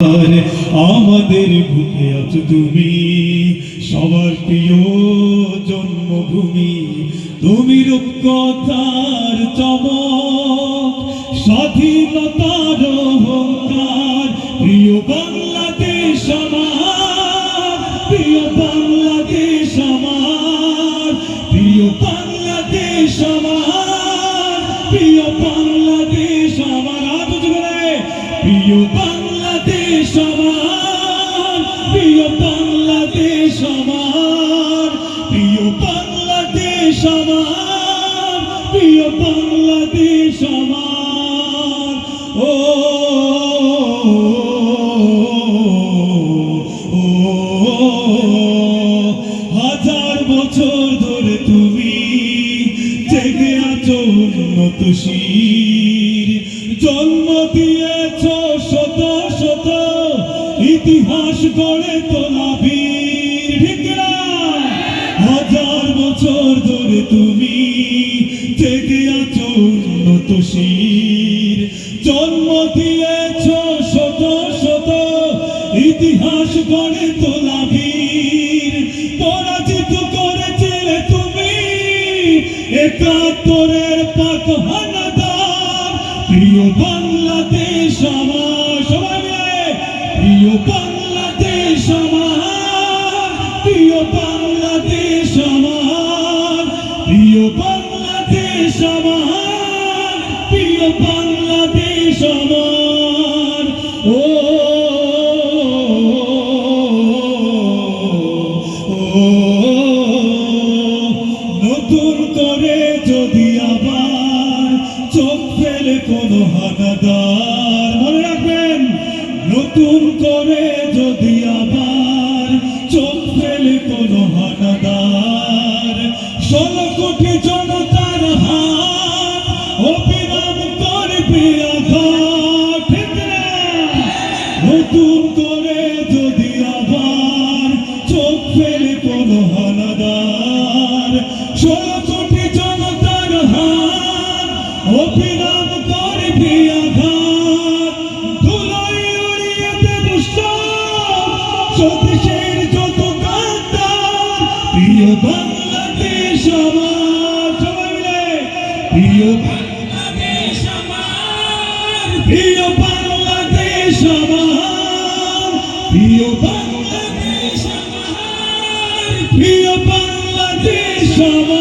আমাদের বুকে আছো তুমি। সবার প্রিয় জন্মভূমি, তুমি রূপকথার চমক, স্বাধীনতার অহংকার। প্রিয় বাংলাদেশ আমার, প্রিয় বাংলাদেশ আমার, প্রিয় বাংলাদেশ আমার, প্রিয় বাংলাদেশ আমার। আজ প্রিয় বাংলাদেশ আমার, প্রিয় বাংলাদেশ আমার, প্রিয় বাংলাদেশ আমার। ও হাজার বছর ধরে তুমি জেগে আছো উন্নত জন্ম দিয়েছ ইতিহাস গড়ে তোলা হাজার বছর ধরে তুমি জেগে আছো উন্নত শির। জন্ম দিয়েছ শত শত, ইতিহাস গড়ে তোলা বীর। পরাজিত করেছিলে তুমি, একাত্তরের পাক হানাদার বাংলাদেশ আমার, প্রিয় বাংলাদেশ আমার। ও, নতুন করে যদি আবার চোখ ফেলে কোনো হানাদার, মনে রাখবেন, নতুন করে যদি আবার চোখ ফেলে কোনো হানাদার, ষোলো কোটি দেশের যত কান্তার প্রিয় বাংলাদেশ আমার, সবাই মিলে। প্রিয় বাংলাদেশ আমার, প্রিয় প্রিয় বাংলাদেশ আমার, প্রিয় বাংলাদেশ আমার।